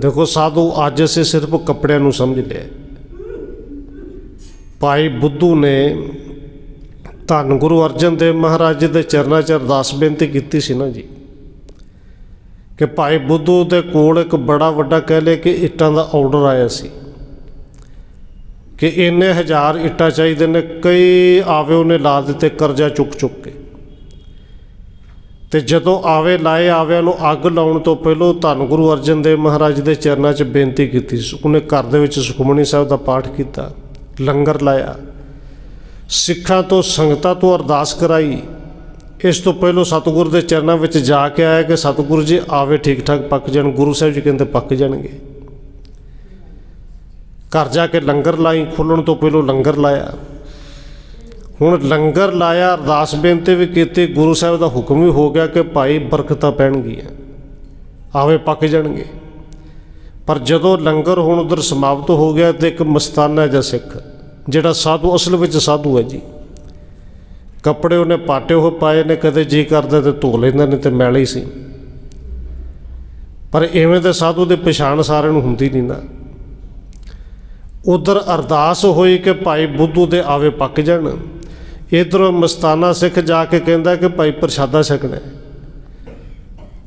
ਦੇਖੋ ਸਾਧੂ ਅੱਜ ਅਸੀਂ ਸਿਰਫ ਕੱਪੜਿਆਂ ਨੂੰ ਸਮਝ ਲਿਆ ਭਾਈ ਬੁੱਧੂ ਨੇ ਧੰਨ ਗੁਰੂ ਅਰਜਨ ਦੇਵ ਮਹਾਰਾਜ ਜੀ ਦੇ ਚਰਨਾਂ 'ਚ ਅਰਦਾਸ ਬੇਨਤੀ ਕੀਤੀ ਸੀ ਨਾ ਜੀ, ਕਿ ਭਾਈ ਬੁੱਧੂ ਦੇ ਕੋਲ ਇੱਕ ਬੜਾ ਵੱਡਾ ਕਹਿ ਲਏ ਕਿ ਇੱਟਾਂ ਦਾ ਆਰਡਰ ਆਇਆ ਸੀ, ਕਿ ਇੰਨੇ ਹਜ਼ਾਰ ਇੱਟਾਂ ਚਾਹੀਦੇ ਨੇ, ਕਈ ਆਵੇ ਉਹਨੇ ਲਾ ਦਿੱਤੇ ਕਰਜ਼ਾ ਚੁੱਕ ਚੁੱਕ ਕੇ। ਤੇ ਜਦੋਂ ਆਵੇ ਲਾਏ ਆਵਿਆਂ ਨੂੰ ਅੱਗ ਲਾਉਣ ਤੋਂ ਪਹਿਲਾਂ ਧੰਨ ਗੁਰੂ ਅਰਜਨ ਦੇਵ ਮਹਾਰਾਜ ਦੇ ਚਰਨਾਂ 'ਚ ਬੇਨਤੀ ਕੀਤੀ ਉਹਨੇ ਘਰ ਦੇ ਵਿੱਚ ਸੁਖਮਨੀ ਸਾਹਿਬ ਦਾ ਪਾਠ ਕੀਤਾ, ਲੰਗਰ ਲਾਇਆ। ਸਿੱਖਾਂ ਤੋਂ, ਸੰਗਤਾਂ ਤੋਂ ਅਰਦਾਸ ਕਰਾਈ। ਇਸ ਤੋਂ ਪਹਿਲਾਂ ਸਤਿਗੁਰ ਦੇ ਚਰਨਾਂ ਵਿੱਚ ਜਾ ਕੇ ਆਇਆ ਕਿ ਸਤਿਗੁਰੂ ਜੀ ਆਵੇ ਠੀਕ ਠਾਕ ਪੱਕ ਜਾਣ, ਗੁਰੂ ਸਾਹਿਬ ਜੀ ਕਹਿੰਦੇ ਪੱਕ ਜਾਣਗੇ। ਘਰ ਜਾ ਕੇ ਲੰਗਰ ਲਾਈ, ਖੁੱਲਣ ਤੋਂ ਪਹਿਲਾਂ ਲੰਗਰ ਲਾਇਆ। ਹੁਣ ਲੰਗਰ ਲਾਇਆ, ਅਰਦਾਸ ਬੇਨਤੀ ਵੀ ਕੀਤੀ, ਗੁਰੂ ਸਾਹਿਬ ਦਾ ਹੁਕਮ ਵੀ ਹੋ ਗਿਆ ਕਿ ਭਾਈ ਬਰਕਤਾਂ ਪੈਣਗੀਆਂ। ਆਵੇ ਪੱਕ ਜਾਣਗੇ। ਪਰ ਜਦੋਂ ਲੰਗਰ ਹੁਣ ਉਧਰ ਸਮਾਪਤ ਹੋ ਗਿਆ ਤੇ ਇੱਕ ਮਸਤਾਨਾ ਜਿਹਾ ਸਿੱਖ, ਜਿਹੜਾ ਸਾਧੂ, ਅਸਲ ਵਿੱਚ ਸਾਧੂ ਹੈ ਜੀ। ਕੱਪੜੇ ਉਹਨੇ ਪਾਟੇ ਹੋਏ ਪਾਏ ਨੇ, ਕਦੇ ਜੀ ਕਰਦਾ ਤੇ ਧੋ ਲੈਂਦਾ ਨੇ ਤੇ ਮੈਲੇ ਹੀ ਸੀ। ਪਰ ਐਵੇਂ ਦੇ ਸਾਧੂ ਦੀ ਪਛਾਣ ਸਾਰਿਆਂ ਨੂੰ ਹੁੰਦੀ ਨਹੀਂ ਨਾ। ਉਧਰ ਅਰਦਾਸ ਹੋਈ ਕਿ ਭਾਈ ਬੁੱਧੂ ਦੇ ਆਵੇ ਪੱਕ ਜਾਣ। ਇਧਰੋਂ ਮਸਤਾਨਾ ਸਿੱਖ ਜਾ ਕੇ ਕਹਿੰਦਾ ਕਿ ਭਾਈ ਪ੍ਰਸ਼ਾਦਾ ਛਕਣਾ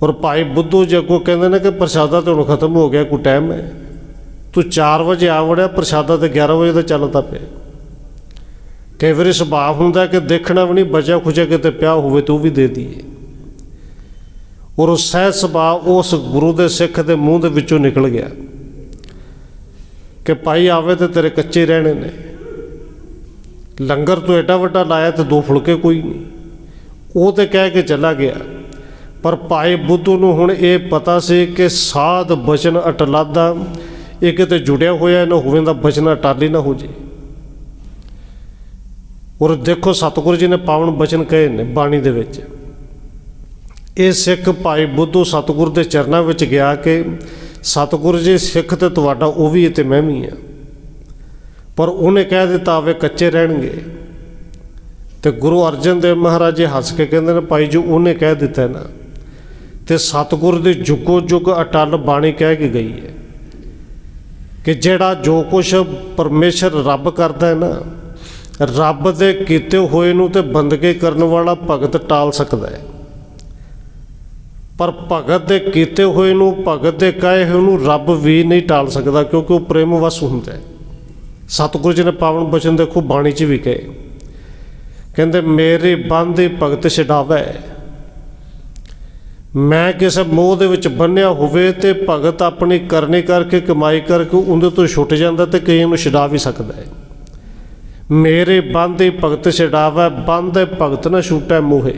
ਔਰ ਭਾਈ ਬੁੱਧੂ ਜੀ ਅੱਗੋਂ ਕਹਿੰਦੇ ਨੇ ਕਿ ਪ੍ਰਸ਼ਾਦਾ ਤਾਂ ਹੁਣ ਖਤਮ ਹੋ ਗਿਆ, ਕੋਈ ਟਾਈਮ ਹੈ। ਤੂੰ 4 ਵਜੇ ਆ ਵੜਿਆ, ਪ੍ਰਸ਼ਾਦਾ ਤੇ 11 ਵਜੇ ਦਾ ਚੱਲਦਾ ਪਿਆ। ਕਈ ਵਾਰੀ ਸੁਭਾਅ ਹੁੰਦਾ ਕਿ ਦੇਖਣਾ ਵੀ ਨਹੀਂ, ਬਚਿਆ ਖੁਚਿਆ ਕਿਤੇ ਪਿਆ ਹੋਵੇ ਤੂੰ ਵੀ ਦੇ ਦਈਏ। ਔਰ ਉਹ ਸਹਿ ਸੁਭਾਅ ਉਸ ਗੁਰੂ ਦੇ ਸਿੱਖ ਦੇ ਮੂੰਹ ਦੇ ਵਿੱਚੋਂ ਨਿਕਲ ਗਿਆ। ਕਿ ਭਾਈ ਆਵੇ ਤੇ ਤੇਰੇ ਕੱਚੇ ਰਹਿਣੇ ਨੇ। ਲੰਗਰ ਤੋਂ ਐਡਾ ਵੱਡਾ ਲਾਇਆ ਤੇ ਦੋ ਫੁਲਕੇ ਕੋਈ ਨਹੀਂ। ਉਹ ਤੇ ਕਹਿ ਕੇ ਚਲਾ ਗਿਆ। ਪਰ ਭਾਈ ਬੁੱਧੂ ਨੂੰ ਹੁਣ ਇਹ ਪਤਾ ਸੀ ਕਿ ਸਾਧ ਬਚਨ ਅਟਲਾਦਾ, ਇਹ ਕਿਤੇ ਜੁੜਿਆ ਹੋਇਆ ਨਾ ਹੋਵੇ ਦਾ ਬਚਨ ਅਟਾਲੀ ਨਾ ਹੋ ਜੇ। ਔਰ ਦੇਖੋ ਸਤਿਗੁਰੂ ਜੀ ਨੇ ਪਾਵਨ ਬਚਨ ਕਹੇ ਨੇ ਬਾਣੀ ਦੇ ਵਿੱਚ। ਇਹ ਸਿੱਖ ਭਾਈ ਬੁੱਧੂ ਸਤਿਗੁਰ ਦੇ ਚਰਨਾਂ ਵਿੱਚ ਗਿਆ ਕਿ ਸਤਿਗੁਰੂ ਜੀ ਸਿੱਖ ਤੇ ਤੁਹਾਡਾ ਉਹ ਵੀ ਹੈ ਤੇ ਮੈਂ ਵੀ ਹਾਂ। ਪਰ ਉਹਨੇ ਕਹਿ ਦਿੱਤਾ ਵੇ ਕੱਚੇ ਰਹਿਣਗੇ। ਤੇ ਗੁਰੂ ਅਰਜਨ ਦੇਵ ਮਹਾਰਾਜ ਜੀ ਹੱਸ ਕੇ ਕਹਿੰਦੇ ਨੇ, ਭਾਈ ਜੀ, ਉਹਨੇ ਕਹਿ ਦਿੱਤਾ ਨਾ। ਤੇ ਸਤਿਗੁਰ ਦੀ ਜੁਗੋ ਜੁਗ ਅਟਲ ਬਾਣੀ ਕਹਿ ਕੇ ਗਈ ਹੈ ਕਿ ਜਿਹੜਾ ਜੋ ਕੁਛ ਪਰਮੇਸ਼ਰ ਰੱਬ ਕਰਦਾ ਹੈ ਨਾ, ਰੱਬ ਦੇ ਕੀਤੇ ਹੋਏ ਨੂੰ ਤੇ ਬੰਦਗੀ ਕਰਨ ਵਾਲਾ ਭਗਤ ਟਾਲ ਸਕਦਾ ਹੈ। ਪਰ ਭਗਤ ਦੇ ਕੀਤੇ ਹੋਏ ਨੂੰ, ਭਗਤ ਦੇ ਕਹੇ ਹੋਏ ਨੂੰ ਰੱਬ ਵੀ ਨਹੀਂ ਟਾਲ ਸਕਦਾ ਕਿਉਂਕਿ ਉਹ ਪ੍ਰੇਮ ਵਸ ਹੁੰਦਾ ਹੈ। ਸਤਿਗੁਰੂ ਜੀ ਨੇ ਪਾਵਨ ਬਚਨ ਦੇਖੋ ਬਾਣੀ 'ਚ ਵੀ ਕਹੇ। ਕਹਿੰਦੇ, ਮੇਰੇ ਬੰਦੇ ਭਗਤ ਛਡਾਵੇ। ਮੈਂ ਕਿਸੇ ਮੋਹ ਦੇ ਵਿੱਚ ਬੰਨਿਆ ਹੋਵੇ ਤੇ ਭਗਤ ਆਪਣੀ ਕਰਨੀ ਕਰਕੇ, ਕਮਾਈ ਕਰਕੇ ਉਹਦੇ ਤੋਂ ਛੁੱਟ ਜਾਂਦਾ ਤੇ ਕਈ ਨੂੰ ਛਡਾ ਵੀ ਸਕਦਾ ਹੈ। ਮੇਰੇ ਬੰਦੇ ਭਗਤ ਛਡਾਵੇ, ਬੰਦੇ ਭਗਤ ਨਾ ਛੁੱਟੈ ਮੋਹੇ।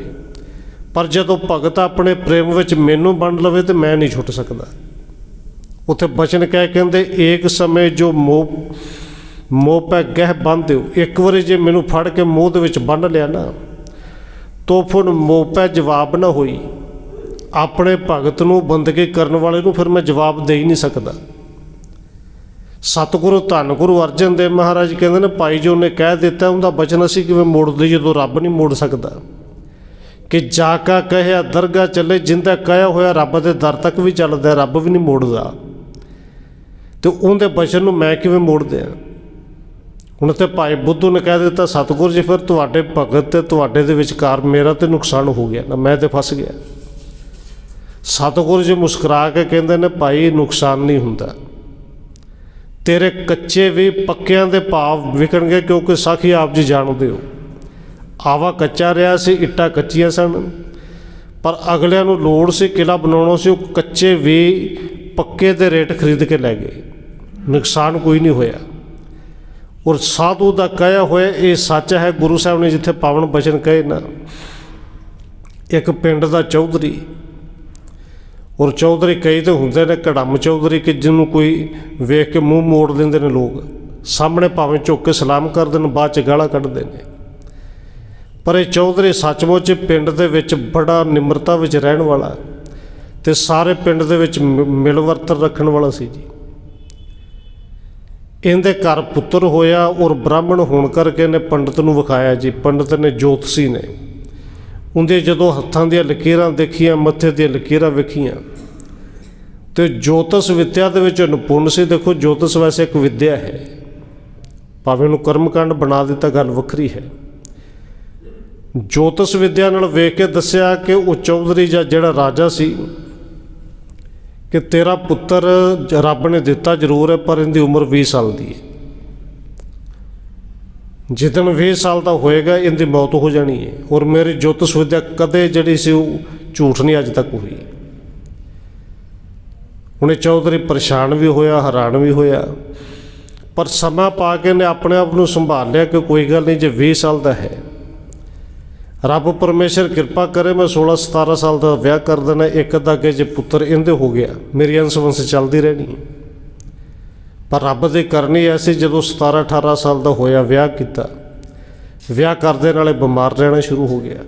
ਪਰ ਜਦੋਂ ਭਗਤ ਆਪਣੇ ਪ੍ਰੇਮ ਵਿੱਚ ਮੈਨੂੰ ਬੰਨ ਲਵੇ ਤੇ ਮੈਂ ਨਹੀਂ ਛੁੱਟ ਸਕਦਾ। ਉੱਥੇ ਬਚਨ ਕਹਿ ਕਹਿੰਦੇ, ਏਕ ਸਮੇਂ ਜੋ ਮੋਹ ਮੋਹ ਪੈ ਗਹਿ ਬੰਨ੍ਹਿਓ ਇੱਕ ਵਾਰੀ ਜੇ ਮੈਨੂੰ ਫੜ ਕੇ ਮੂੰਹ ਦੇ ਵਿੱਚ ਬੰਨ ਲਿਆ ਨਾ, ਤੋ ਫਿਰ ਮੋਹ ਪੈ ਜਵਾਬ ਨਾ ਹੋਈ। ਆਪਣੇ ਭਗਤ ਨੂੰ ਬੰਦਗੀ ਕਰਨ ਵਾਲੇ ਨੂੰ ਫਿਰ ਮੈਂ ਜਵਾਬ ਦੇ ਹੀ ਨਹੀਂ ਸਕਦਾ। ਸਤਿਗੁਰੂ ਧੰਨ ਗੁਰੂ ਅਰਜਨ ਦੇਵ ਮਹਾਰਾਜ ਕਹਿੰਦੇ ਨੇ, ਭਾਈ ਜੋ ਨੇ ਕਹਿ ਦਿੱਤਾ, ਉਹਦਾ ਬਚਨ ਅਸੀਂ ਕਿਵੇਂ ਮੋੜਦੇ ਜਦੋਂ ਰੱਬ ਨਹੀਂ ਮੋੜ ਸਕਦਾ? ਕਿ ਜਾ ਕਾ ਕਹਿਆ, ਦਰਗਾ ਚੱਲੇ, ਜਿੰਦਾ ਕਹਿਆ ਹੋਇਆ ਰੱਬ ਦੇ ਦਰ ਤੱਕ ਵੀ ਚੱਲਦਾ, ਰੱਬ ਵੀ ਨਹੀਂ ਮੋੜਦਾ। ਤੇ ਉਹਦੇ ਬਚਨ ਨੂੰ ਮੈਂ ਕਿਵੇਂ ਮੋੜ ਦਿਆਂ ਹੁਣ ਤੇ ਭਾਈ ਬੁੱਧੂ ਨੇ ਕਹਿ ਦਿੱਤਾ, ਸਤਿਗੁਰੂ ਜੀ, ਫਿਰ ਤੁਹਾਡੇ ਭਗਤ ਤੇ ਤੁਹਾਡੇ ਦੇ ਵਿਚਕਾਰ ਮੇਰਾ ਤੇ ਨੁਕਸਾਨ ਹੋ ਗਿਆ। ਨਾ ਮੈਂ ਤੇ ਫਸ ਗਿਆ। ਸਤਿਗੁਰੂ ਜੀ ਮੁਸਕਰਾ ਕੇ ਕਹਿੰਦੇ ਨੇ, ਭਾਈ, ਨੁਕਸਾਨ ਨਹੀਂ ਹੁੰਦਾ। ਤੇਰੇ ਕੱਚੇ ਵੀ ਪੱਕਿਆਂ ਦੇ ਭਾਵ ਵਿਕਣਗੇ ਕਿਉਂਕਿ ਸਾਖੀ ਆਪ ਜੀ ਜਾਣਦੇ ਹੋ। ਆਵਾ ਕੱਚਾ ਰਿਹਾ ਸੀ, ਇੱਟਾਂ ਕੱਚੀਆਂ ਸਨ। ਪਰ ਅਗਲਿਆਂ ਨੂੰ ਲੋੜ ਸੀ ਕਿਲਾ ਬਣਾਉਣਾ ਸੀ, ਉਹ ਕੱਚੇ ਵੀ ਪੱਕੇ ਦੇ ਰੇਟ ਖਰੀਦ ਕੇ ਲੈ ਗਏ। ਨੁਕਸਾਨ ਕੋਈ ਨਹੀਂ ਹੋਇਆ। ਔਰ ਸਾਧੂ ਦਾ ਕਹਿਆ ਹੋਇਆ ਇਹ ਸੱਚ ਹੈ, ਗੁਰੂ ਸਾਹਿਬ ਨੇ ਜਿੱਥੇ ਪਾਵਨ ਬਚਨ ਕਹੇ ਨਾ, ਇੱਕ ਪਿੰਡ ਦਾ ਚੌਧਰੀ। ਔਰ ਚੌਧਰੀ ਕਈ ਤੇ ਹੁੰਦੇ ਨੇ ਕੜਮ ਚੌਧਰੀ ਕਿ ਜਿਹਨੂੰ ਕੋਈ ਵੇਖ ਕੇ ਮੂੰਹ ਮੋੜ ਦਿੰਦੇ ਨੇ ਲੋਕ। ਸਾਹਮਣੇ ਭਾਵੇਂ ਝੁੱਕ ਕੇ ਸਲਾਮ ਕਰਦੇ ਨੇ ਬਾਅਦ ਚ ਗਾਲਾਂ ਕੱਢਦੇ ਨੇ। ਪਰ ਇਹ ਚੌਧਰੀ ਸੱਚਮੁੱਚ ਪਿੰਡ ਦੇ ਵਿੱਚ ਬੜਾ ਨਿਮਰਤਾ ਵਿੱਚ ਰਹਿਣ ਵਾਲਾ ਤੇ ਸਾਰੇ ਪਿੰਡ ਦੇ ਵਿੱਚ ਮਿ- ਮਿਲਵਰਤਨ ਰੱਖਣ ਵਾਲਾ ਸੀ ਜੀ। ਇਹਦੇ ਘਰ ਪੁੱਤਰ ਹੋਇਆ ਔਰ ਬ੍ਰਾਹਮਣ ਹੋਣ ਕਰਕੇ ਨੇ ਪੰਡਤ ਨੂੰ ਵਿਖਾਇਆ ਜੀ। ਪੰਡਤ ਨੇ ਜੋਤਸੀ ਨੇ। ਉਹਦੇ ਜਦੋਂ ਹੱਥਾਂ ਦੀਆਂ ਲਕੀਰਾਂ ਦੇਖੀਆਂ, ਮੱਥੇ ਦੀਆਂ ਲਕੀਰਾਂ ਵੇਖੀਆਂ, ਤੇ ਜੋਤਸ ਵਿਦਿਆ ਦੇ ਵਿੱਚ ਨਿਪੁੰਨ ਸੀ। ਦੇਖੋ, ਜੋਤਿਸ਼ ਵੈਸੇ ਇੱਕ ਵਿਦਿਆ ਹੈ। ਭਾਵੇਂ ਉਹਨੂੰ ਕਰਮਕਾਂਡ ਬਣਾ ਦਿੱਤਾ, ਗੱਲ ਵੱਖਰੀ ਹੈ। ਜੋਤਸ ਵਿਦਿਆ ਨਾਲ ਵੇਖ ਕੇ ਦੱਸਿਆ ਕਿ ਉਹ ਚੌਧਰੀ ਜਾਂ ਜਿਹੜਾ ਰਾਜਾ ਸੀ ਕਿ ਤੇਰਾ ਪੁੱਤਰ ਰੱਬ ਨੇ ਦਿੱਤਾ ਜ਼ਰੂਰ ਹੈ, ਪਰ ਇਹਦੀ ਉਮਰ 20 ਸਾਲ ਦੀ ਹੈ। ਜਿੱਦਣ 20 ਸਾਲ ਦਾ ਹੋਏਗਾ, ਇਹਦੀ ਮੌਤ ਹੋ ਜਾਣੀ ਹੈ। ਔਰ ਮੇਰੀ ਜੋਤਿਸ਼ ਵਿਦਿਆ ਕਦੇ ਜਿਹੜੀ ਸੀ ਉਹ ਝੂਠ ਨਹੀਂ ਅੱਜ ਤੱਕ ਹੋਈ। ਹੁਣੇ ਚੌਧਰੀ ਪਰੇਸ਼ਾਨ ਵੀ ਹੋਇਆ, ਹੈਰਾਨ ਵੀ ਹੋਇਆ। ਪਰ ਸਮਾਂ ਪਾ ਕੇ ਨੇ ਆਪਣੇ ਆਪ ਨੂੰ ਸੰਭਾਲ ਲਿਆ ਕਿ ਕੋਈ ਗੱਲ ਨਹੀਂ, ਜੇ 20 ਸਾਲ ਦਾ ਹੈ ਰੱਬ ਪਰਮੇਸ਼ਰ ਕਿਰਪਾ ਕਰੇ ਮੈਂ 16 17 ਸਾਲ ਦਾ ਵਿਆਹ ਕਰ ਦੇਣਾ, ਇੱਕ ਅੱਧਾ ਕੇ ਜੇ ਪੁੱਤਰ ਇਹਦੇ ਹੋ ਗਿਆ, ਮੇਰੀ ਅੰਸਵੰਸ ਚੱਲਦੀ ਰਹਿਣੀ। ਪਰ ਰੱਬ ਦੀ ਕਰਨੀ ਐਸੀ ਜਦੋਂ 17 18 ਸਾਲ ਦਾ ਹੋਇਆ ਵਿਆਹ ਕੀਤਾ, ਵਿਆਹ ਕਰਦੇ ਨਾਲੇ ਬਿਮਾਰ ਰਹਿਣਾ ਸ਼ੁਰੂ ਹੋ ਗਿਆ।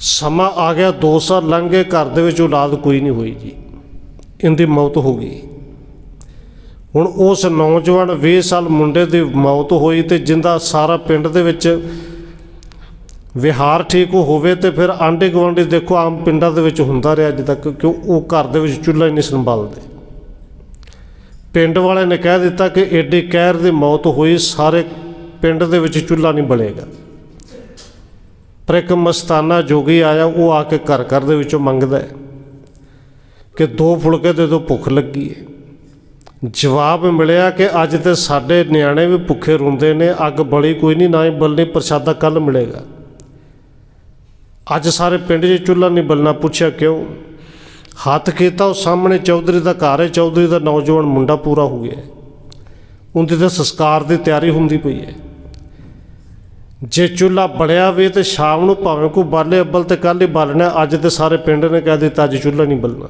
ਸਮਾਂ ਆ ਗਿਆ 2 ਸਾਲ ਲੰਘ ਗਏ, ਘਰ ਦੇ ਵਿੱਚ ਔਲਾਦ ਕੋਈ ਨਹੀਂ ਹੋਈ ਜੀ। ਇਹਦੀ ਮੌਤ ਹੋ ਗਈ। ਹੁਣ ਉਸ ਨੌਜਵਾਨ 20 ਸਾਲ ਮੁੰਡੇ ਦੀ ਮੌਤ ਹੋਈ ਤੇ ਜਿੰਦਾ ਸਾਰਾ ਪਿੰਡ ਦੇ ਵਿੱਚ ਵਿਹਾਰ ਠੀਕ ਹੋਵੇ ਤੇ ਫਿਰ ਆਂਡੇ ਗੁਆਂਢੀ ਦੇਖੋ ਆਮ ਪਿੰਡਾਂ ਦੇ ਵਿੱਚ ਹੁੰਦਾ ਰਿਹਾ ਅੱਜ ਤੱਕ, ਕਿਉਂ ਉਹ ਘਰ ਦੇ ਵਿੱਚ ਚੁੱਲ੍ਹਾ ਹੀ ਨਹੀਂ ਸੰਭਾਲਦੇ। ਪਿੰਡ ਵਾਲਿਆਂ ਨੇ ਕਹਿ ਦਿੱਤਾ ਕਿ ਏਡੀ ਕਹਿਰ ਦੀ ਮੌਤ ਹੋਈ, ਸਾਰੇ ਪਿੰਡ ਦੇ ਵਿੱਚ ਚੁੱਲ੍ਹਾ ਨਹੀਂ ਬਲੇਗਾ। ਪਰ ਇੱਕ ਮਸਤਾਨਾ ਜੋਗੀ ਆਇਆ, ਉਹ ਆ ਕੇ ਘਰ ਘਰ ਦੇ ਵਿੱਚੋਂ ਮੰਗਦਾ ਕਿ ਦੋ ਫੁਲਕੇ ਦੇ ਦੋ ਭੁੱਖ ਲੱਗੀ ਹੈ। ਜਵਾਬ ਮਿਲਿਆ ਕਿ ਅੱਜ ਤੇ ਸਾਡੇ ਨਿਆਣੇ ਵੀ ਭੁੱਖੇ ਰੋਂਦੇ ਨੇ, ਅੱਗ ਬਲੀ ਕੋਈ ਨਹੀਂ, ਨਾ ਹੀ ਬਲਣੀ, ਪ੍ਰਸ਼ਾਦਾ ਕੱਲ ਮਿਲੇਗਾ। ਅੱਜ ਸਾਰੇ ਪਿੰਡ 'ਚ ਚੁੱਲ੍ਹਾ ਨਹੀਂ ਬਲਣਾ ਪੁੱਛਿਆ ਕਿਉਂ? ਹੱਥ ਕੀਤਾ ਉਹ ਸਾਹਮਣੇ ਚੌਧਰੀ ਦਾ ਘਰ ਹੈ, ਚੌਧਰੀ ਦਾ ਨੌਜਵਾਨ ਮੁੰਡਾ ਪੂਰਾ ਹੋ ਗਿਆ। ਉਹਦੇ ਦੇ ਸੰਸਕਾਰ ਦੀ ਤਿਆਰੀ ਹੁੰਦੀ ਪਈ ਹੈ। ਜੇ ਚੁੱਲ੍ਹਾ ਬਲਿਆ ਵੇ ਤੇ ਸ਼ਾਮ ਨੂੰ ਭਾਵੇਂ ਕੋਈ ਬਾਲੇ ਅੱਬਲ ਤੇ ਕੱਲ੍ਹ ਹੀ ਬਾਲਣਾ, ਅੱਜ ਤੇ ਸਾਰੇ ਪਿੰਡ ਨੇ ਕਹਿ ਦਿੱਤਾ ਅੱਜ ਚੁੱਲ੍ਹਾ ਨਹੀਂ ਬਲਣਾ।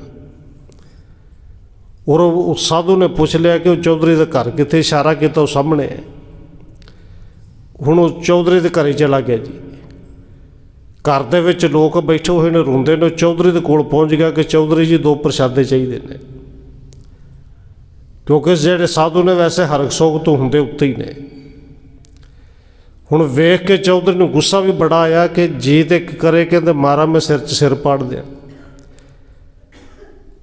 ਔਰ ਉਹ ਸਾਧੂ ਨੇ ਪੁੱਛ ਲਿਆ ਕਿ ਉਹ ਚੌਧਰੀ ਦਾ ਘਰ ਕਿੱਥੇ, ਇਸ਼ਾਰਾ ਕੀਤਾ ਉਹ ਸਾਹਮਣੇ ਹੈ। ਹੁਣ ਉਹ ਚੌਧਰੀ ਦੇ ਘਰ ਹੀ ਚਲਾ ਗਿਆ ਜੀ। ਘਰ ਦੇ ਵਿੱਚ ਲੋਕ ਬੈਠੇ ਹੋਏ ਨੇ, ਰੋਂਦੇ ਨੇ ਉਹ ਚੌਧਰੀ ਦੇ ਕੋਲ ਪਹੁੰਚ ਗਿਆ ਕਿ ਚੌਧਰੀ ਜੀ ਦੋ ਪ੍ਰਸ਼ਾਦੇ ਚਾਹੀਦੇ ਨੇ। ਕਿਉਂਕਿ ਜਿਹੜੇ ਸਾਧੂ ਨੇ ਵੈਸੇ ਹਰਕ ਸੋਗ ਤੋਂ ਹੁੰਦੇ ਉੱਤੇ ਹੀ ਨੇ। ਹੁਣ ਵੇਖ ਕੇ ਚੌਧਰੀ ਨੂੰ ਗੁੱਸਾ ਵੀ ਬੜਾ ਆਇਆ ਕਿ ਜੀ ਤੇ ਕਰੇ, ਕਹਿੰਦੇ ਮਾਰਾ ਮੈਂ ਸਿਰ 'ਚ ਸਿਰ ਪਾੜ ਦਿਆਂ।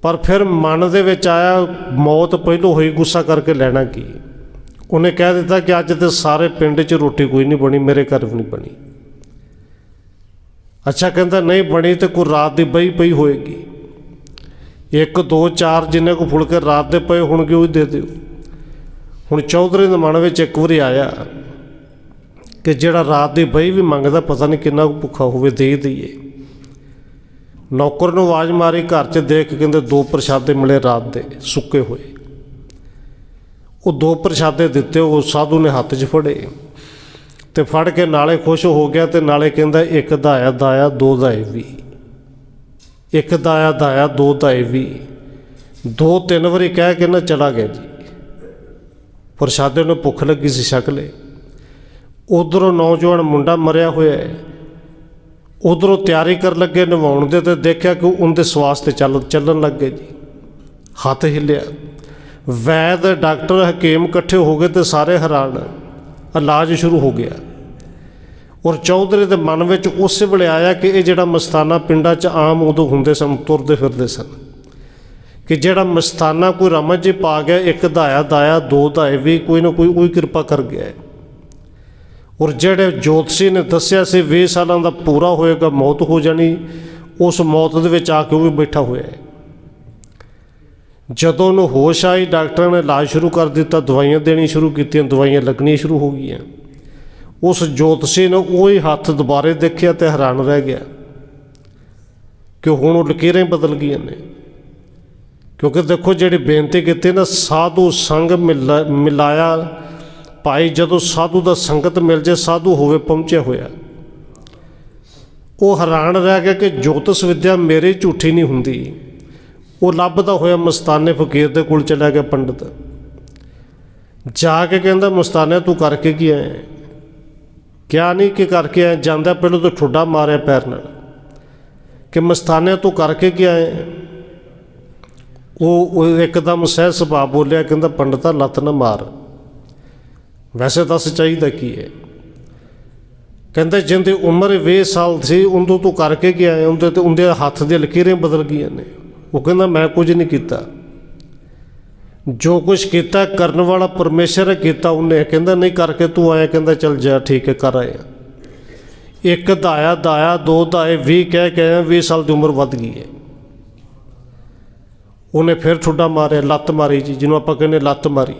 ਪਰ ਫਿਰ ਮਨ ਦੇ ਵਿੱਚ ਆਇਆ, ਮੌਤ ਪਹਿਲੋਂ ਹੋਈ, ਗੁੱਸਾ ਕਰਕੇ ਲੈਣਾ ਕੀ? ਉਹਨੇ ਕਹਿ ਦਿੱਤਾ ਕਿ ਅੱਜ ਤੇ ਸਾਰੇ ਪਿੰਡ 'ਚ ਰੋਟੀ ਕੋਈ ਨਹੀਂ ਬਣੀ, ਮੇਰੇ ਘਰ ਵੀ ਨਹੀਂ ਬਣੀ। ਅੱਛਾ, ਕਹਿੰਦਾ ਨਹੀਂ, ਬਣੀ ਤੇ ਕੋਈ ਰਾਤ ਦੀ ਬਈ ਪਈ ਹੋਏਗੀ। ਇੱਕ, ਦੋ, ਚਾਰ ਜਿੰਨੇ ਕੋ ਫੁਲਕੇ ਰਾਤ ਦੇ ਪਏ ਹੋਣਗੇ, ਉਹ ਹੀ ਦੇ ਦਿਓ। ਹੁਣ ਚੌਧਰੀ ਦੇ ਮਨ ਵਿੱਚ ਇੱਕ ਵਾਰੀ ਆਇਆ ਕਿ ਜਿਹੜਾ ਰਾਤ ਦੀ ਬਈ ਵੀ ਮੰਗਦਾ, ਪਤਾ ਨਹੀਂ ਕਿੰਨਾ ਕੁ ਭੁੱਖਾ ਹੋਵੇ, ਦੇ ਦਈਏ। ਨੌਕਰ ਨੂੰ ਆਵਾਜ਼ ਮਾਰੀ ਘਰ 'ਚ ਦੇਖ ਕੇ ਕਹਿੰਦੇ, ਦੋ ਪ੍ਰਸ਼ਾਦੇ ਮਿਲੇ ਰਾਤ ਦੇ, ਸੁੱਕੇ ਹੋਏ। ਉਹ ਦੋ ਪ੍ਰਸ਼ਾਦੇ ਦਿੱਤੇ, ਉਹ ਸਾਧੂ ਨੇ ਹੱਥ 'ਚ ਫੜੇ। ਤੇ ਫੜ ਕੇ ਨਾਲੇ ਖੁਸ਼ ਹੋ ਗਿਆ ਤੇ ਨਾਲੇ ਕਹਿੰਦਾ, ਇੱਕ ਦਾਇਆ ਦਾਇਆ, ਦੋ ਦਾਏ ਵੀ। ਇੱਕ ਦਾਇਆ ਦਾਇਆ, ਦੋ ਦਾਏ ਵੀ। ਦੋ ਤਿੰਨ ਵਾਰੀ ਕਹਿ ਕੇ ਨਾ ਚਲਾ ਗਿਆ ਜੀ। ਪ੍ਰਸ਼ਾਦੇ ਨੂੰ ਭੁੱਖ ਲੱਗੀ ਸੀ ਸ਼ਕਲੇ ਉਧਰੋਂ ਨੌਜਵਾਨ ਮੁੰਡਾ ਮਰਿਆ ਹੋਇਆ ਹੈ। ਉਧਰੋਂ ਤਿਆਰੀ ਕਰਨ ਲੱਗੇ, ਨਵਾਉਣ ਦੇ ਤੇ ਦੇਖਿਆ ਕਿ ਉਹਦੇ ਸਵਾਸ ਤੇ ਚੱਲ, ਚੱਲਣ ਲੱਗ ਗਏ ਜੀ। ਹੱਥ ਹਿੱਲਿਆ। ਵੈਦ, ਡਾਕਟਰ, ਹਕੀਮ ਇਕੱਠੇ ਹੋ ਗਏ ਤੇ ਸਾਰੇ ਹੈਰਾਨ। ਇਲਾਜ ਸ਼ੁਰੂ ਹੋ ਗਿਆ। ਔਰ ਚੌਧਰੀ ਦੇ ਮਨ ਵਿੱਚ ਉਸੇ ਵੇਲੇ ਆਇਆ ਕਿ ਇਹ ਜਿਹੜਾ ਮਸਤਾਨਾ ਪਿੰਡਾਂ 'ਚ ਆਮ ਉਦੋਂ ਹੁੰਦੇ ਸਨ, ਤੁਰਦੇ ਫਿਰਦੇ ਸਨ। ਕਿ ਜਿਹੜਾ ਮਸਤਾਨਾ ਕੋਈ ਰਮਜ ਜੀ ਪਾ ਗਿਆ, ਇੱਕ ਦਾਇਆ ਦਾਇਆ ਦੋ ਦਾਏ ਵੀ ਕੋਈ ਨਾ ਕੋਈ ਉਹੀ ਕਿਰਪਾ ਕਰ ਗਿਆ ਔਰ ਜਿਹੜੇ ਜੋਤਸ਼ੀ ਨੇ ਦੱਸਿਆ ਸੀ 20 ਸਾਲਾਂ ਦਾ ਪੂਰਾ ਹੋਏਗਾ, ਮੌਤ ਹੋ ਜਾਣੀ, ਉਸ ਮੌਤ ਦੇ ਵਿੱਚ ਆ ਕੇ ਉਹ ਵੀ ਬੈਠਾ ਹੋਇਆ ਹੈ। ਜਦੋਂ ਉਹਨੂੰ ਹੋਸ਼ ਆਈ, ਡਾਕਟਰਾਂ ਨੇ ਇਲਾਜ ਸ਼ੁਰੂ ਕਰ ਦਿੱਤਾ, ਦਵਾਈਆਂ ਦੇਣੀ ਸ਼ੁਰੂ ਕੀਤੀਆਂ, ਦਵਾਈਆਂ ਲੱਗਣੀਆਂ ਸ਼ੁਰੂ ਹੋ ਗਈਆਂ। ਉਸ ਜੋਤਸ਼ੀ ਨੇ ਉਹੀ ਹੱਥ ਦੁਬਾਰੇ ਦੇਖਿਆ ਤੇ ਹੈਰਾਨ ਰਹਿ ਗਿਆ ਕਿ ਹੁਣ ਉਹ ਲਕੀਰਾਂ ਬਦਲ ਗਈਆਂ ਨੇ। ਕਿਉਂਕਿ ਦੇਖੋ ਜਿਹੜੀ ਬੇਨਤੀ ਕੀਤੀ ਨਾ, ਸਾਧੂ ਸੰਗ ਮਿਲਾ- ਮਿਲਾਇਆ ਭਾਈ, ਜਦੋਂ ਸਾਧੂ ਦਾ ਸੰਗਤ ਮਿਲ ਜੇ, ਸਾਧੂ ਹੋਵੇ, ਪਹੁੰਚਿਆ ਹੋਇਆ। ਉਹ ਹੈਰਾਨ ਰਹਿ ਗਿਆ ਕਿ ਜੋਤਸ ਵਿਦਿਆ ਮੇਰੇ ਝੂਠੀ ਨਹੀਂ ਹੁੰਦੀ। ਉਹ ਲੱਭਦਾ ਹੋਇਆ ਮਸਤਾਨੇ ਫਕੀਰ ਦੇ ਕੋਲ ਚਲਾ ਗਿਆ ਪੰਡਤ। ਜਾ ਕੇ ਕਹਿੰਦਾ, ਮਸਤਾਨੇ, ਤੂੰ ਕਰਕੇ ਕੀ ਆਇਆ? ਕਿਆ ਨਹੀਂ ਕਿ ਕਰਕੇ ਆਇਆ ਜਾਂਦਾ ਪਹਿਲਾਂ ਤਾਂ ਠੁੱਡਾ ਮਾਰਿਆ ਪੈਰ ਨਾਲ। ਕਿ ਮਸਤਾਨੇ ਤੋਂ ਕਰਕੇ ਕੀ ਆਏ? ਉਹ ਇੱਕਦਮ ਸਹਿ ਸੁਭਾਅ ਬੋਲਿਆ, ਕਹਿੰਦਾ, ਪੰਡਤਾ ਲੱਤ ਨਾ ਮਾਰ। ਵੈਸੇ ਦੱਸ ਚਾਹੀਦਾ ਕੀ ਹੈ? ਕਹਿੰਦਾ, ਜਿੰਦੇ ਉਮਰ 20 ਸਾਲ ਸੀ ਉਦੋਂ ਤੋਂ ਕਰਕੇ ਕਿ ਆਏ? ਉਹਦੇ ਤੇ ਉਹਦੇ ਹੱਥ ਦੀਆਂ ਲਕੀਰਾਂ ਬਦਲ ਗਈਆਂ ਨੇ। ਉਹ ਕਹਿੰਦਾ, ਮੈਂ ਕੁਝ ਨਹੀਂ ਕੀਤਾ। ਜੋ ਕੁਝ ਕੀਤਾ, ਕਰਨ ਵਾਲਾ ਪਰਮੇਸ਼ਰ ਕੀਤਾ, ਉਹਨੇ ਕਹਿੰਦਾ, ਨਹੀਂ, ਕਰਕੇ ਤੂੰ ਆਇਆ। ਕਹਿੰਦਾ, ਚੱਲ ਜਾ, ਠੀਕ ਹੈ, ਕਰ ਆਇਆ। ਇੱਕ ਦਾਇਆ ਦਾਇਆ, ਦੋ ਦਾਏ 20 ਕਹਿ ਕੇ ਆਇਆ 20 ਸਾਲ ਦੀ ਉਮਰ ਵੱਧ ਗਈ ਹੈ। ਉਹਨੇ ਫਿਰ ਠੁੱਡਾ ਮਾਰਿਆ, ਲੱਤ ਮਾਰੀ ਜੀ, ਜਿਹਨੂੰ ਆਪਾਂ ਕਹਿੰਦੇ ਲੱਤ ਮਾਰੀ।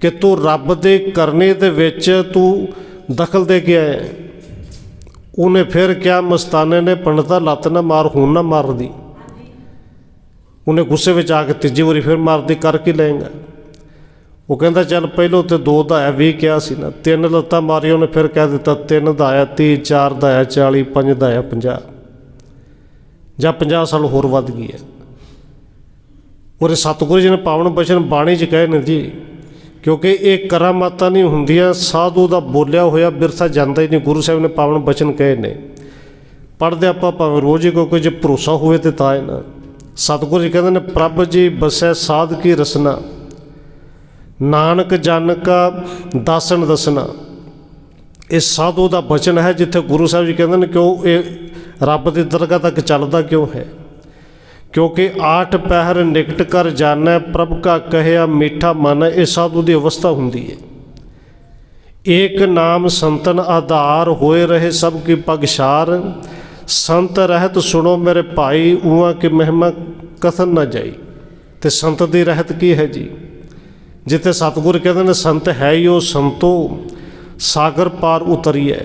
ਕਿ ਤੂੰ ਰੱਬ ਦੇ ਕਰਨੇ ਦੇ ਵਿੱਚ ਤੂੰ ਦਖਲ ਦੇ ਕੇ ਆਇਆ। ਉਹਨੇ ਫਿਰ ਕਿਹਾ, ਮਸਤਾਨੇ ਨੇ ਪੰਡਤਾ, ਲੱਤ ਨਾ ਮਾਰ, ਹੁਣ ਨਾ ਮਾਰਦੀ ਉਹਨੇ ਗੁੱਸੇ ਵਿੱਚ ਆ ਕੇ ਤੀਜੀ ਵਾਰੀ ਫਿਰ ਮਾਰਦੀ ਕਰ ਕੀ ਲਏਗਾ ਉਹ ਕਹਿੰਦਾ, ਚੱਲ ਪਹਿਲੋਂ ਤੇ ਦੋ ਦਾ ਆਇਆ 20 ਕਿਹਾ ਸੀ ਨਾ, ਤਿੰਨ ਲੱਤਾਂ ਮਾਰੀ ਉਹਨੇ ਫਿਰ ਕਹਿ ਦਿੱਤਾ, ਤਿੰਨ ਦਾ ਆਇਆ 30 ਚਾਰ ਦਾ ਆਇਆ 40 ਪੰਜ ਦਾ ਆਇਆ 50 ਜਾਂ 50 ਸਾਲ ਹੋਰ ਵੱਧ ਗਈ ਹੈ ਉਹਦੇ ਸਤਿਗੁਰੂ ਜੀ ਨੇ ਪਾਵਨ ਬਚਨ ਬਾਣੀ 'ਚ ਕਹੇ ਨੇ ਜੀ, ਕਿਉਂਕਿ ਇਹ ਕਰਾਮਾਤਾਂ ਨਹੀਂ ਹੁੰਦੀਆਂ, ਸਾਧੂ ਦਾ ਬੋਲਿਆ ਹੋਇਆ ਬਿਰਸਾ ਜਾਂਦਾ ਹੀ ਨਹੀਂ, ਗੁਰੂ ਸਾਹਿਬ ਨੇ ਪਾਵਨ ਬਚਨ ਕਹੇ ਨੇ। ਪੜ੍ਹਦੇ ਆਪਾਂ ਭਾਵੇਂ ਰੋਜ਼ ਹੀ ਕੋਈ ਜੇ ਭਰੋਸਾ ਹੋਵੇ ਤੇ ਤਾਂ ਹੈ ਨਾ। ਸਤਿਗੁਰੂ ਜੀ ਕਹਿੰਦੇ ਨੇ, ਪ੍ਰਭ ਜੀ ਬਸੈ ਸਾਧ ਕੀ ਰਸਨਾ, ਨਾਨਕ ਜਨ ਕਾ ਦਾਸਨ ਦਸਨਾ। ਇਹ ਸਾਧੂ ਦਾ ਬਚਨ ਹੈ ਜਿੱਥੇ ਗੁਰੂ ਸਾਹਿਬ ਜੀ ਕਹਿੰਦੇ ਨੇ, ਕਿਉਂ ਇਹ ਰੱਬ ਦੀ ਦਰਗਾਹ ਤੱਕ ਚੱਲਦਾ ਕਿਉਂ ਹੈ? ਕਿਉਂਕਿ ਆਠ ਪਹਿਰ ਨਿਕਟ ਕਰ ਜਾਣੈ, ਪ੍ਰਭ ਕਾ ਕਹਿਆ ਮੀਠਾ ਮਨ, ਇਹ ਸਾਧੂ ਦੀ ਅਵਸਥਾ ਹੁੰਦੀ ਹੈ। ਏਕ ਨਾਮ ਸੰਤਨ ਆਧਾਰ ਹੋਏ ਰਹੇ ਸਭ ਕੀ ਪਗਸ਼ਾਰ ਸੰਤ ਰਹਿਤ ਸੁਣੋ ਮੇਰੇ ਭਾਈ ਉਹਾਂ ਕਿ ਮਹਿਮਾ ਕਥਨ ਨਾ ਜਾਈ। ਤੇ ਸੰਤ ਦੀ ਰਹਿਤ ਕੀ ਹੈ ਜੀ? ਜਿੱਥੇ ਸਤਿਗੁਰ ਕਹਿੰਦੇ ਨੇ, ਸੰਤ ਹੈ ਹੀ ਉਹ ਸੰਤੋ, ਸਾਗਰ ਪਾਰ ਉਤਰੀਐ।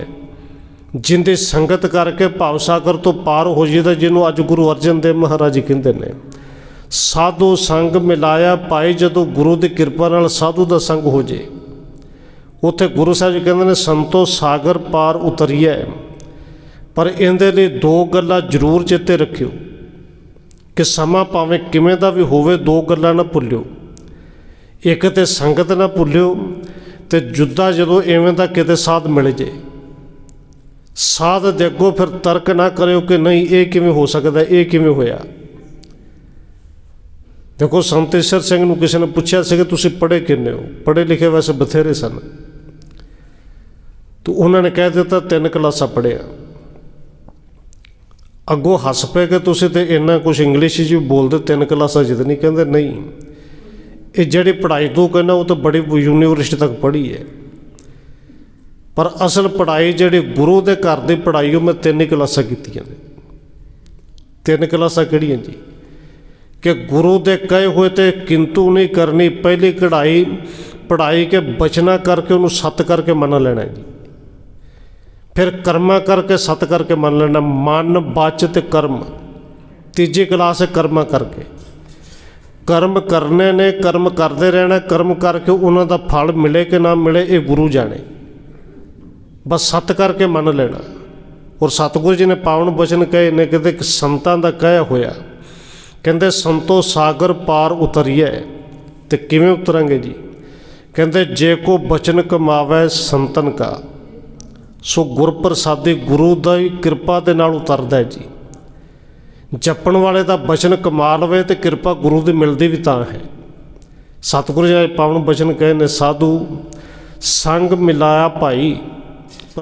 ਜਿੰਦੇ ਸੰਗਤ ਕਰਕੇ ਭਾਵ ਸਾਗਰ ਤੋਂ ਪਾਰ ਹੋ ਜਾਂਦਾ ਜਿਹਨੂੰ ਅੱਜ ਗੁਰੂ ਅਰਜਨ ਦੇਵ ਮਹਾਰਾਜ ਜੀ ਕਹਿੰਦੇ ਨੇ। ਸਾਧੂ ਸੰਗ ਮਿਲਾਇਆ ਪਾਈ ਜਦੋਂ ਗੁਰੂ ਦੀ ਕਿਰਪਾ ਨਾਲ ਸਾਧੂ ਦਾ ਸੰਗ ਹੋ ਜੇ ਉੱਥੇ ਗੁਰੂ ਸਾਹਿਬ ਕਹਿੰਦੇ ਨੇ, ਸੰਤੋ, ਸਾਗਰ ਪਾਰ ਉਤਰੀਐ। ਪਰ ਇਹਦੇ ਲਈ ਦੋ ਗੱਲਾਂ ਜ਼ਰੂਰ ਚੇਤੇ ਰੱਖਿਓ ਕਿ ਸਮਾਂ ਭਾਵੇਂ ਕਿਵੇਂ ਦਾ ਵੀ ਹੋਵੇ, ਦੋ ਗੱਲਾਂ ਨਾ ਭੁੱਲਿਓ। ਇੱਕ ਤੇ ਸੰਗਤ ਨਾ ਭੁੱਲਿਓ ਤੇ ਜੁੱਦਾ ਜਦੋਂ ਐਵੇਂ ਦਾ ਕਿਤੇ ਸਾਧ ਮਿਲ ਜੇ। ਸਾਧ ਦੇ ਅੱਗੋਂ ਫਿਰ ਤਰਕ ਨਾ ਕਰਿਓ ਕਿ ਨਹੀਂ, ਇਹ ਕਿਵੇਂ ਹੋ ਸਕਦਾ, ਇਹ ਕਿਵੇਂ ਹੋਇਆ। ਦੇਖੋ ਸੰਤੇਸ਼ਰ ਸਿੰਘ ਨੂੰ ਕਿਸੇ ਨੇ ਪੁੱਛਿਆ ਸੀ ਕਿ ਤੁਸੀਂ ਪੜ੍ਹੇ ਕਿੰਨੇ ਹੋ? ਪੜ੍ਹੇ ਲਿਖੇ ਵੈਸੇ ਬਥੇਰੇ ਸਨ। ਤੋ ਉਹਨਾਂ ਨੇ ਕਹਿ ਦਿੱਤਾ, ਤਿੰਨ ਕਲਾਸਾਂ ਪੜ੍ਹਿਆ। ਅੱਗੋਂ ਹੱਸ ਪਏ ਕਿ ਤੁਸੀਂ ਤੇ ਇੰਨਾ ਕੁਝ ਇੰਗਲਿਸ਼ 'ਚ ਵੀ ਬੋਲਦੇ, ਤਿੰਨ ਕਲਾਸਾਂ ਜਿੱਦ ਨਹੀਂ ਕਹਿੰਦੇ, ਨਹੀਂ। ਇਹ ਜਿਹੜੀ ਪੜ੍ਹਾਈ ਤੋਂ ਕਹਿੰਦਾ, ਉਹ ਤਾਂ ਬੜੀ ਯੂਨੀਵਰਸਿਟੀ ਤੱਕ ਪੜ੍ਹੀ ਹੈ। ਪਰ ਅਸਲ ਪੜ੍ਹਾਈ ਜਿਹੜੀ ਗੁਰੂ ਦੇ ਘਰ ਦੀ ਪੜ੍ਹਾਈ, ਉਹ ਮੈਂ ਤਿੰਨ ਕਲਾਸਾਂ ਕੀਤੀਆਂ ਨੇ। ਤਿੰਨ ਕਲਾਸਾਂ ਕਿਹੜੀਆਂ ਜੀ? ਕਿ ਗੁਰੂ ਦੇ ਕਹੇ ਹੋਏ ਤੇ ਕਿੰਤੂ ਨਹੀਂ ਕਰਨੀ, ਪਹਿਲੀ ਕਢਾਈ ਪੜ੍ਹਾਈ ਕੇ ਬਚਨਾ ਕਰਕੇ ਉਹਨੂੰ ਸਤ ਕਰਕੇ ਮੰਨ ਲੈਣਾ ਜੀ। ਫਿਰ ਕਰਮਾ ਕਰਕੇ ਸਤ ਕਰਕੇ ਮੰਨ ਲੈਣਾ, ਮਨ, ਬਚ ਤੇ ਕਰਮ। ਤੀਜੀ ਕਲਾਸ ਹੈ ਕਰਮਾ ਕਰਕੇ। ਕਰਮ ਕਰਨੇ ਨੇ, ਕਰਮ ਕਰਦੇ ਰਹਿਣਾ, ਕਰਮ ਕਰਕੇ ਉਹਨਾਂ ਦਾ ਫਲ ਮਿਲੇ ਕਿ ਨਾ ਮਿਲੇ, ਇਹ ਗੁਰੂ ਜਾਣੇ। ਬਸ ਸਤ ਕਰਕੇ ਮੰਨ ਲੈਣਾ। ਔਰ ਸਤਿਗੁਰੂ ਜੀ ਨੇ ਪਾਵਨ ਬਚਨ ਕਹੇ ਨੇ ਕਿਤੇ ਇੱਕ ਸੰਤਾਂ ਦਾ ਕਹਿਆ ਹੋਇਆ, ਕਹਿੰਦੇ, ਸੰਤੋ ਸਾਗਰ ਪਾਰ ਉਤਰੀਐ। ਤੇ ਕਿਵੇਂ ਉਤਰਾਂਗੇ ਜੀ? ਕਹਿੰਦੇ, ਜੇ ਕੋ ਬਚਨ ਕਮਾਵੇ ਸੰਤਨ ਕਾ। ਸੋ ਗੁਰਪ੍ਰਸਾਦੀ ਗੁਰੂ ਦਾ ਹੀ ਕਿਰਪਾ ਦੇ ਨਾਲ ਉਤਰਦਾ ਹੈ ਜੀ। ਜਪਣ ਵਾਲੇ ਦਾ ਬਚਨ ਕਮਾ ਲਵੇ ਤੇ ਕਿਰਪਾ ਗੁਰੂ ਦੀ ਮਿਲਦੀ ਵੀ ਤਾਂ ਹੈ। ਸਤਿਗੁਰੂ ਜੀ ਪਾਵਨ ਬਚਨ ਕਹੇ ਨੇ, ਸਾਧੂ, ਸੰਗ ਮਿਲਾਇਆ ਭਾਈ